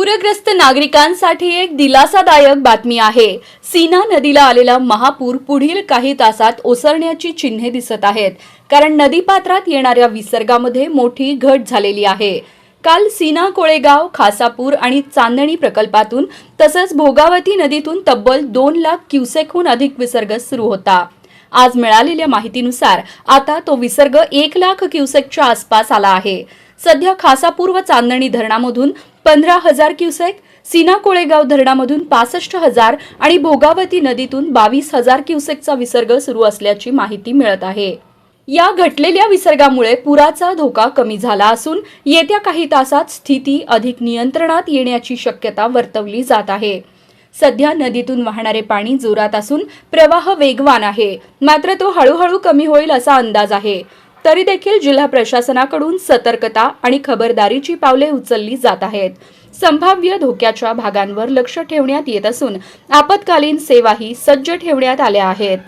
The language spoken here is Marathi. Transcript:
पूरग्रस्त नागरिकांसाठी एक दिलासादायक बातमी आहे. सीना नदीला आलेला महापूर पुढील काही तासात ओसरण्याची चिन्हे दिसत आहेत. कारण नदीपात्रात येणाऱ्या विसर्गामध्ये मोठी घट झालेली आहे. काल सीना कोळेगाव खासापूर आणि चांदणी प्रकल्पातून तसंच भोगावती नदीतून तब्बल दोन लाख क्युसेकहून अधिक विसर्ग सुरू होता. आज मिळालेल्या माहितीनुसार आता तो विसर्ग एक लाख क्युसेकच्या आसपास आला आहे. सध्या खासापूर व चांदणी धरणामधून पंधरा हजार क्युसेक सीना कोळेगाव धरणामधून पासष्ट हजार आणि भोगावती नदीतून बावीस हजार क्युसेकचा विसर्ग सुरू असल्याची माहिती मिळत आहे. या घटलेल्या विसर्गामुळे पुराचा धोका कमी झाला असून येत्या काही तासात स्थिती अधिक नियंत्रणात येण्याची शक्यता वर्तवली जात आहे. सध्या नदीतून वाहणारे पाणी जोरात असून प्रवाह वेगवान आहे. मात्र तो हळूहळू कमी होईल असा अंदाज आहे. तरी देखील जिल्हा प्रशासनाकडून सतर्कता आणि खबरदारीची पावले उचलली जात आहेत. संभाव्य धोक्याच्या भागांवर लक्ष ठेवण्यात येत असून आपत्कालीन सेवाही सज्ज ठेवण्यात आल्या आहेत.